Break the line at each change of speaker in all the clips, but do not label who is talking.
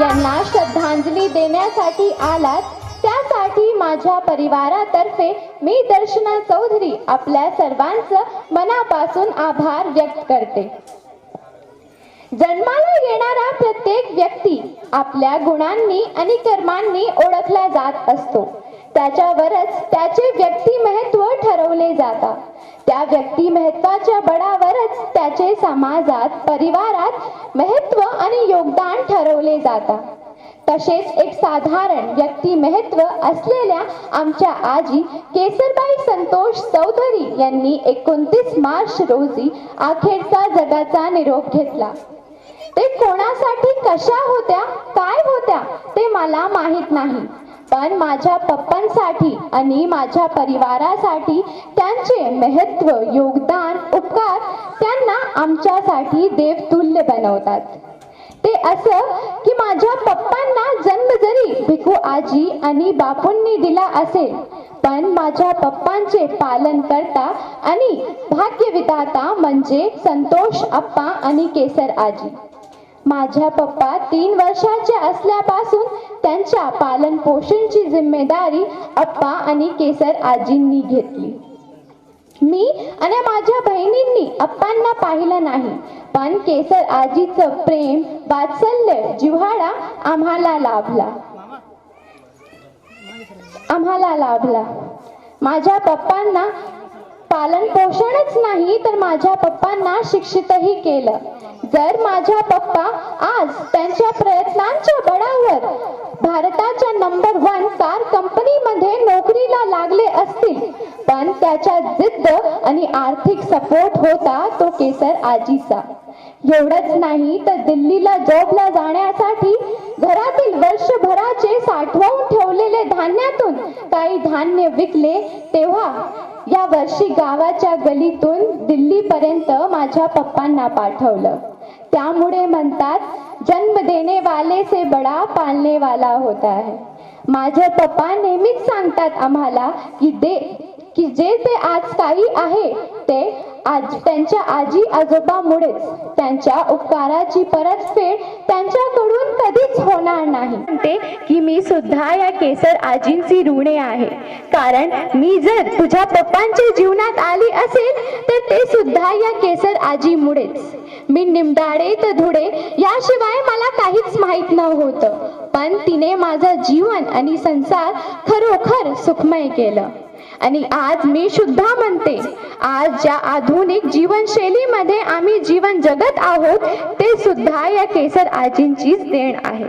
यांना श्रद्धांजली देण्यासाठी आलात त्यासाठी माझ्या परिवारातर्फे मी दर्शना चौधरी आपल्या सर्वांचं मनापासून आभार व्यक्त करते. जन्माला येणारा प्रत्येक व्यक्ती आपल्या गुणांनी आणि कर्मांनी ओळखला जात असतो. त्याच्यावरच त्याचे व्यक्तिमहत्व ठरवले जातात. त्या व्यक्तिमहत्वाच्या बळावरच त्याचे समाजात परिवारात महत्त्व आणि योगदान ठरवले जातात. तसेच एक साधारण व्यक्तिमहत्व असलेल्या आमच्या आजी केसरबाई संतोष चौधरी यांनी एकोणतीस मार्च रोजी अखेरचा जगाचा निरोप घेतला. ते कोणासाठी कशा होत्या काय होत्या ते मला माहीत नाही. पण माझ्या पप्पांसाठी आणि माझ्या परिवारासाठी त्यांचे महत्त्व योगदान उपकार त्यांना आमच्यासाठी देवतुल्य बनवतात. ते असं की माझ्या पप्पांना जन्म जरी भिकू आजी आणि बापूंनी दिला असेल पण माझ्या पप्पांचे पालन करता आणि भाग्यविधाता म्हणजे संतोष आप्पा आणि केसर आजी. माझ्या पप्पा तीन वर्षाचे असल्यापासून त्यांच्या पालन पोषणची जिम्मेदारी अप्पा आणि केसर आजींनी घेतली. मी आणि माझ्या बहिणींनी अप्पांना पाहिलं नाही पण केसर आजीचं प्रेम वात्सल्य जिव्हाळा आम्हाला लाभला. आम्हाला लाभला. माझ्या पप्पांना पालन पोषणच नाही तर माझ्या पप्पांना शिक्षितही केलं. जर माझ्या पप्पा आज त्यांच्या प्रयत्नांच्या बळावर भारताच्या नंबर वन कार कंपनीमध्ये नोकरीला लागले असतील पण त्याच्या जिद्द आणि आर्थिक सपोर्ट होता तो केसर आजीचा. एवढंच नाही तर दिल्लीला जॉबला जाण्यासाठी घरातील वर्षभराचे साठवून ठेवलेले धान्यातून काही धान्य विकले तेव्हा या वर्षी गावाच्या गलीतून दिल्लीपर्यंत माझ्या पप्पांना पाठवलं. त्यामुळे म्हणतात जन्म देने वाले से बडा पालने वाला होता है माझे पप्पा नेहमीच सांगतात आम्हाला की दे की जे ते आज काही आहे ते आज त्यांच्या आजी आजोबामुळेच त्यांच्या उपकाराची परतफेड त्यांच्याकडून कधीच होणार नाही. म्हणते की मी सुद्धा या केसर आजींची ऋणे आहे. कारण मी जर तुझ्या पप्पांच्या जीवनात आली असेल तर ते सुद्धा या केसर आजीमुळेच. मी निमडाळे तर धुडे याशिवाय मला काहीच माहीत नव्हतं. पण तिने माझं जीवन आणि संसार खरोखर सुखमय केलं. आणि आज मी सुद्धा म्हणते आज ज्या आधुनिक जीवनशैलीमध्ये आम्ही जीवन जगत आहोत ते सुद्धा या केसर आजींचीच देण आहे.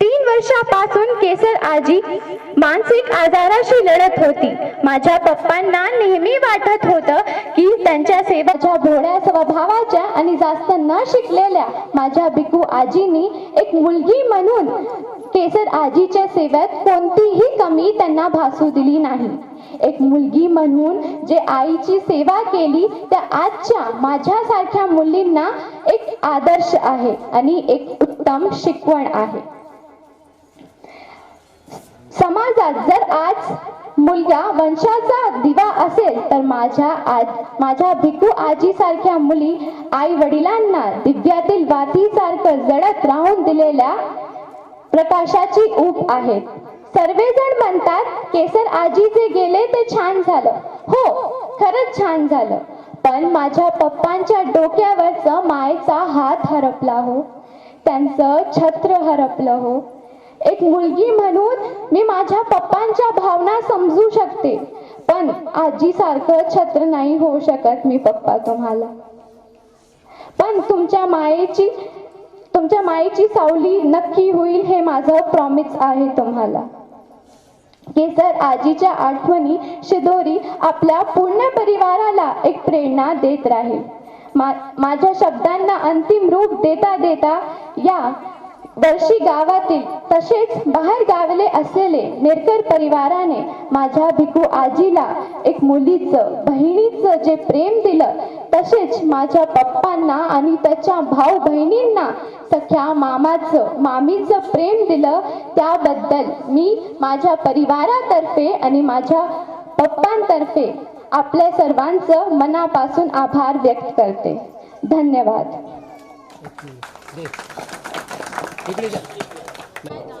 तीन वर्षापासून केसर आजी मानसिक आजाराशी लढत होती. माझ्या पप्पांना नेहमी वाटत होतं की त्यांच्या सेवाच्या भोळ्या स्वभावाच्या आणि जास्त न शिकलेल्या माझ्या बिकू आजीनी एक मुलगी म्हणून केसर आजीच्या सेवेत कोणतीही कमी त्यांना भासू दिली नाही. एक मुलगी म्हणून जे आईची सेवा केली त्या आजच्या माझ्यासारख्या मुलींना एक आदर्श आहे आणि एक उत्तम शिकवण आहे. समाजात जर आज मुलगा वंशाचा दिवा असेल तर माझ्या आज माझ्या भिकू आजी सारख्या मुली आई वडिलांना दिव्यातील वातीसारखं जडत राहून दिलेल्या प्रकाशाची ऊब आहेत सर्वजण म्हणतात केसर आजी जे गेले ते छान झालं. हो खरंच छान झालं. पण माझ्या पप्पांच्या डोक्यावरचं मायचा हात हरपला हो. त्यांचं छत्र हरपलं हो. एक मुलगी म्हणून मी माझ्या पप्पांच्या भावना समजू शकते. पण आजी सारखं छत्र नाही होऊ शकत मी पप्पा तुम्हाला. पण तुमच्या मायेची तुमच्या मायेची सावली नक्की होईल हे माझं प्रॉमिस आहे तुम्हाला. केसर आजीच्या आठवणी शिदोरी आपल्या पूर्ण परिवाराला एक प्रेरणा देत राहील. मा माझ्या शब्दांना अंतिम रूप देता देता या वर्षी गावातील तसेच बाहेर गावले असलेले नेरकर परिवाराने माझ्या भिकू आजीला एक मुलीचं बहिणीचं जे प्रेम दिलं तसेच माझ्या पप्पांना आणि त्याच्या भाऊ बहिणींना सख्या मामाचं मामीचं प्रेम दिलं त्याबद्दल मी माझ्या परिवारातर्फे आणि माझ्या पप्पांतर्फे आपल्या सर्वांचं मनापासून आभार व्यक्त करते. धन्यवाद.
Obrigado.